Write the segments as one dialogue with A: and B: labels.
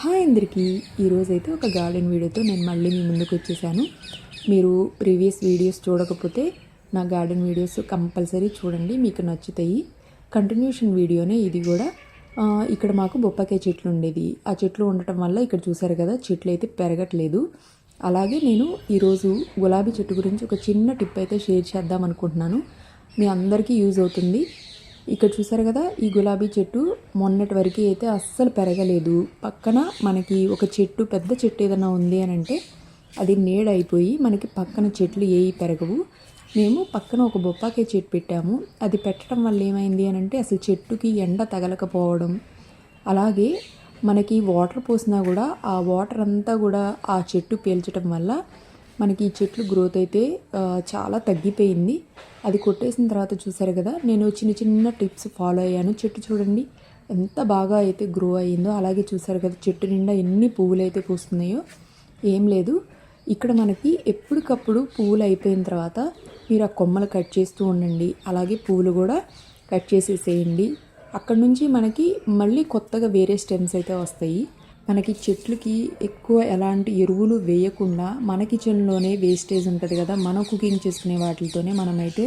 A: Hi అందరికీ. ఈరోజైతే ఒక గార్డెన్ వీడియోతో నేను మళ్ళీ మీ ముందుకు వచ్చేసాను. మీరు ప్రీవియస్ వీడియోస్ చూడకపోతే నా గార్డెన్ వీడియోస్ కంపల్సరీ చూడండి మీకు నచ్చుతాయి. కంటిన్యూషన్ వీడియోనే ఇది కూడా. ఇక్కడ మాకు బొప్పకాయ చెట్లు ఉండేది. ఆ చెట్లు ఉండటం వల్ల ఇక్కడ చూసారు కదా చెట్లు అయితే పెరగట్లేదు. అలాగే నేను ఈరోజు గులాబీ చెట్టు గురించి ఒక చిన్న టిప్ అయితే షేర్ చేద్దాం అనుకుంటున్నాను మీ అందరికీ యూజ్ అవుతుంది. ఇక్కడ చూసారు కదా ఈ గులాబీ చెట్టు మొన్నటి వరకు అయితే అస్సలు పెరగలేదు. పక్కన మనకి ఒక చెట్టు పెద్ద చెట్టు ఏదైనా ఉంది అని అంటే అది నీడ అయిపోయి మనకి పక్కన చెట్లు ఏవి పెరగవు. మేము పక్కన ఒక బొప్పాకాయ చెట్టు పెట్టాము. అది పెట్టడం వల్ల ఏమైంది అని అంటే అసలు చెట్టుకి ఎండ తగలకపోవడం. అలాగే మనకి వాటర్ పోసినా కూడా ఆ వాటర్ అంతా కూడా ఆ చెట్టు పీల్చడం వల్ల మనకి ఈ చెట్లు గ్రోత్ అయితే చాలా తగ్గిపోయింది. అది కొట్టేసిన తర్వాత చూసారు కదా నేను చిన్న చిన్న టిప్స్ ఫాలో అయ్యాను. చెట్టు చూడండి ఎంత బాగా అయితే గ్రో అయ్యిందో అలాగే చూసారు కదా చెట్టు నిండా ఎన్ని పువ్వులు అయితే పూస్తున్నాయో ఏం లేదు. ఇక్కడ మనకి ఎప్పటికప్పుడు పువ్వులు అయిపోయిన తర్వాత మీరు ఆ కొమ్మలు కట్ చేస్తూ ఉండండి. అలాగే పువ్వులు కూడా కట్ చేసేసేయండి. అక్కడ నుంచి మనకి మళ్ళీ కొత్తగా వేరే స్టెమ్స్ అయితే వస్తాయి. మనకి చెట్లకి ఎక్కువ ఎలాంటి ఎరువులు వేయకుండా మన కిచెన్లోనే వేస్టేజ్ ఉంటుంది కదా మనం కుకింగ్ చేసుకునే వాటితోనే మనమైతే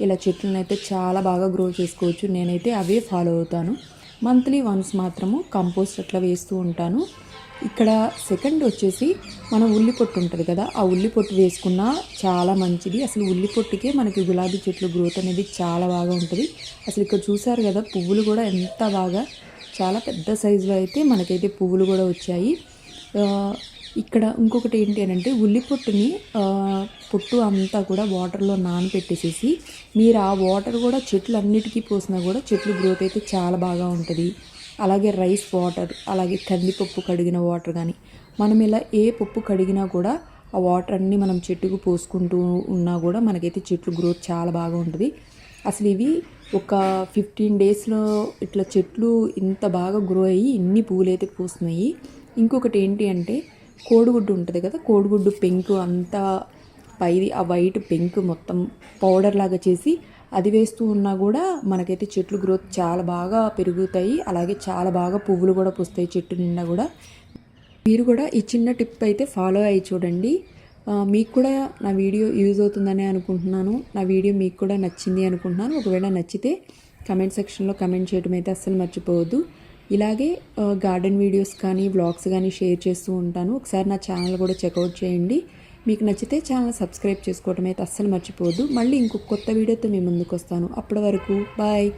A: ఇలా చెట్లను అయితే చాలా బాగా గ్రో చేసుకోవచ్చు. నేనైతే అవే ఫాలో అవుతాను. మంత్లీ వన్స్ మాత్రము కంపోస్ట్ అట్లా వేస్తూ ఉంటాను. ఇక్కడ సెకండ్ వచ్చేసి మన ఉల్లి పొట్టు ఉంటుంది కదా ఆ ఉల్లి పొట్టు వేసుకున్నా చాలా మంచిది. అసలు ఉల్లి పొట్టుకే మనకి గులాబీ చెట్లు గ్రోత్ అనేది చాలా బాగా ఉంటుంది. అసలు ఇక్కడ చూసారు కదా పువ్వులు కూడా ఎంత బాగా చాలా పెద్ద సైజులో అయితే మనకైతే పువ్వులు కూడా వచ్చాయి. ఇక్కడ ఇంకొకటి ఏంటి అని అంటే ఉల్లి పొట్టుని పొట్టు అంతా కూడా వాటర్లో నానపెట్టేసేసి మీరు ఆ వాటర్ కూడా చెట్లు అన్నిటికీ పోసినా కూడా చెట్లు గ్రోత్ అయితే చాలా బాగా ఉంటుంది. అలాగే రైస్ వాటర్ అలాగే కందిపప్పు కడిగిన వాటర్ కానీ మనం ఇలా ఏ పప్పు కడిగినా కూడా ఆ వాటర్ అన్నీ మనం చెట్టుకు పోసుకుంటూ ఉన్నా కూడా మనకైతే చెట్లు గ్రోత్ చాలా బాగా ఉంటుంది. అసలు ఇవి ఒక ఫిఫ్టీన్ డేస్లో ఇట్లా చెట్లు ఇంత బాగా గ్రో అయ్యి ఇన్ని పువ్వులు అయితే పూస్తున్నాయి ఇంకొకటి ఏంటి అంటే కోడిగుడ్డు ఉంటుంది కదా కోడిగుడ్డు పెంకు అంతా పైది ఆ వైట్ పెంకు మొత్తం పౌడర్ లాగా చేసి అది వేస్తూ ఉన్నా కూడా మనకైతే చెట్లు గ్రోత్ చాలా బాగా పెరుగుతాయి. అలాగే చాలా బాగా పువ్వులు కూడా పూస్తాయి చెట్టు నిండా కూడా. మీరు కూడా ఈ చిన్న టిప్ అయితే ఫాలో అయ్యి చూడండి. మీకు కూడా నా వీడియో యూజ్ అవుతుందని అనుకుంటున్నాను. నా వీడియో మీకు కూడా నచ్చింది అనుకుంటున్నాను. ఒకవేళ నచ్చితే కమెంట్ సెక్షన్లో కమెంట్ చేయడం అయితే అస్సలు మర్చిపోవద్దు. ఇలాగే గార్డెన్ వీడియోస్ కానీ వ్లాగ్స్ కానీ షేర్ చేస్తూ ఉంటాను. ఒకసారి నా ఛానల్ కూడా చెక్అవుట్ చేయండి. మీకు నచ్చితే ఛానల్ సబ్స్క్రైబ్ చేసుకోవడం అయితే అస్సలు మర్చిపోవద్దు. మళ్ళీ ఇంకొక కొత్త వీడియోతో మీ ముందుకు వస్తాను. అప్పటి వరకు బాయ్.